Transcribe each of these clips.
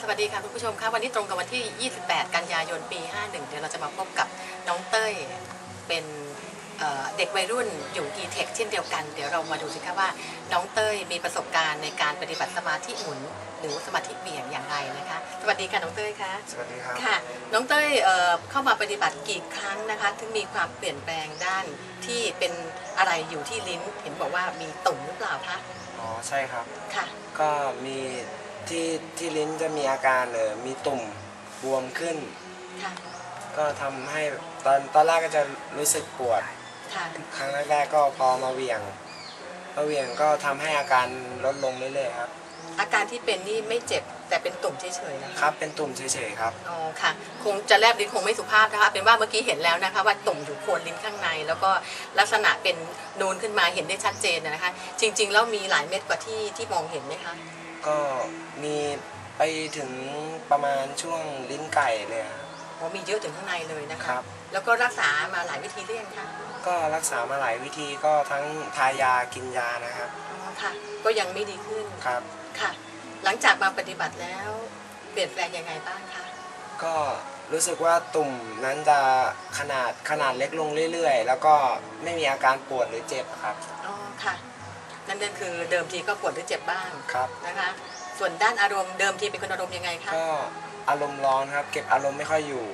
สวัสดีค่ะคุณผู้ชมคะวันนี้ตรงกับวันที่ 28 กันยายนปี 51 เดี๋ยวเราจะมาพบกับน้องเต้ยเป็นเอ่อเด็กวัยรุ่นอยู่ e-tech เช่นเดียวกัน เดี๋ยวเรามาดูสิคะว่าน้องเต้ยมีประสบการณ์ในการปฏิบัติสมาธิหมุน หรือสมาธิเบี่ยงอย่างไรนะคะ สวัสดีค่ะน้องเต้ยคะสวัสดีครับค่ะ น้องเต้ยเอ่อเข้ามาปฏิบัติกี่ครั้งนะคะ ถึงมีความเปลี่ยนแปลงด้านที่เป็นอะไรอยู่ที่ลิ้น เห็นบอกว่ามีตุ่มหรือเปล่าคะอ๋อใช่ครับค่ะ ก็มี ที่ที่ลิ้นจะมีอาการเออมีตุ่มบวมขึ้น ค่ะ ก็ทำให้ตอนตอนแรกก็จะรู้สึกปวด ค่ะ ครั้งแรกๆก็พอมาเหวี่ยงมาเหวี่ยงก็ทำให้อาการลดลงเรื่อยๆครับ อาการที่เป็นนี่ไม่เจ็บแต่เป็นตุ่มเฉยๆนะคะครับ เป็นตุ่มเฉยๆครับ อ๋อค่ะ คงจะแลบลิ้นคงไม่สุภาพนะคะ เป็นว่าเมื่อกี้เห็นแล้วนะคะ ว่าตุ่มอยู่โคนลิ้นข้างใน แล้วก็ลักษณะเป็นนูนขึ้นมาเห็นได้ชัดเจนนะคะ จริง ๆ แล้วมีหลายเม็ดกว่าที่ที่มองเห็นไหมคะ ก็มีไปถึงประมาณช่วงลิ้นไก่เลยครับอ๋อมีเยอะถึงข้างในเลยนะคคะรับแล้วก็รักษามาหลายวิธีเรื่อยงคะก็รักษามาหลายวิธีก็ทั้งทายากินยานะครับอ๋อค่ะ ก็ยังไม่ดีขึ้นครับ ค่ะ หลังจากมาปฏิบัติแล้ว เปลี่ยนแปลงยังไงบ้างคะก็รู้สึกว่าตุ่มนั้นจะขนาดขนาดเล็กลงเรื่อยๆ แล้วก็ไม่มีอาการปวดหรือเจ็บครับ อ๋อค่ะ นั่นก็คือเดิมทีก็ปวดหรือเจ็บบ้างครับ นะคะ ส่วนด้านอารมณ์เดิมทีเป็นคนอารมณ์ยังไงคะก็อารมณ์ร้อนครับ เก็บอารมณ์ไม่ค่อยอยู่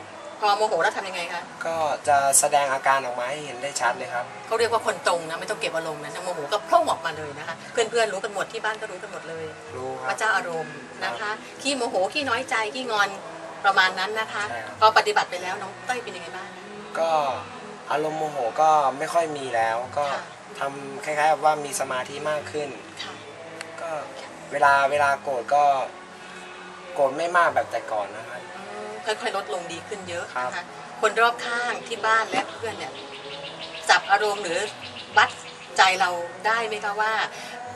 พอโมโหแล้วทำยังไงคะก็จะแสดงอาการออกมาให้เห็นได้ชัดเลยครับ เขาเรียกว่าคนตรงนะไม่ต้องเก็บอารมณ์นะโมโหก็พร่งออกมาเลยนะคะ เพื่อนๆรู้กันหมดที่บ้านก็รู้กันหมดเลยรู้ครัว่าบเจ้าอารมณ์นะคะขี้โมโหขี้น้อยใจขี้งอนประมาณนั้นนะคะ ใช่ครับ พอปฏิบัติไปแล้วน้องเต้ยเป็นยังไงบ้าง ก็ อารมณ์โมโหก็ไม่ค่อยมีแล้ว ก็ค่ะทำคล้ายๆกับว่ามีสมาธิมากขึ้น ค่ะ ก็เวลาเวลาโกรธก็โกรธไม่มากแบบแต่ก่อนนะครับ อืมค่อยๆลดลงดีขึ้นเยอะครับ นะคะ คนรอบข้างที่บ้านและเพื่อนเนี่ยจับอารมณ์หรือวัดใจเราได้ไหมคะว่า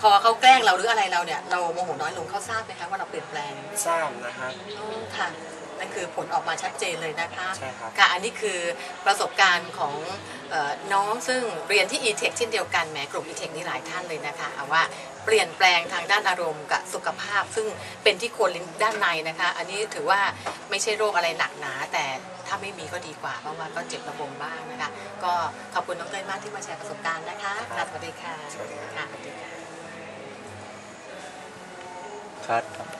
พอเขาแกล้งเราหรืออะไรเราเนี่ย เราโมโหน้อยลงเขาทราบไหมคะว่าเราเปลี่ยนแปลงทราบนะครับอ๋อค่ะ นั่นคือผลออกมาชัดเจนเลยนะคะใช่ครับ ค่ะอันนี้คือประสบการณ์ของเออน้องซึ่งเรียนที่ e-tech เช่นเดียวกันแหมกลุ่ม e-tech นี่หลายท่านเลยนะคะเอาว่าเปลี่ยนแปลงทางด้านอารมณ์กับสุขภาพ ซึ่งเป็นที่โคนลิ้นด้านในนะคะ อันนี้ถือว่าไม่ใช่โรคอะไรหนักหนา แต่ถ้าไม่มีก็ดีกว่าเพราะว่าก็เจ็บระบมบ้างนะคะ ก็ขอบคุณน้องเต้ยมากที่มาแชร์ประสบการณ์นะคะค่ะสวัสดีค่ะสวัสดีครับ ค่ะสวัสดีค่ะ ครับ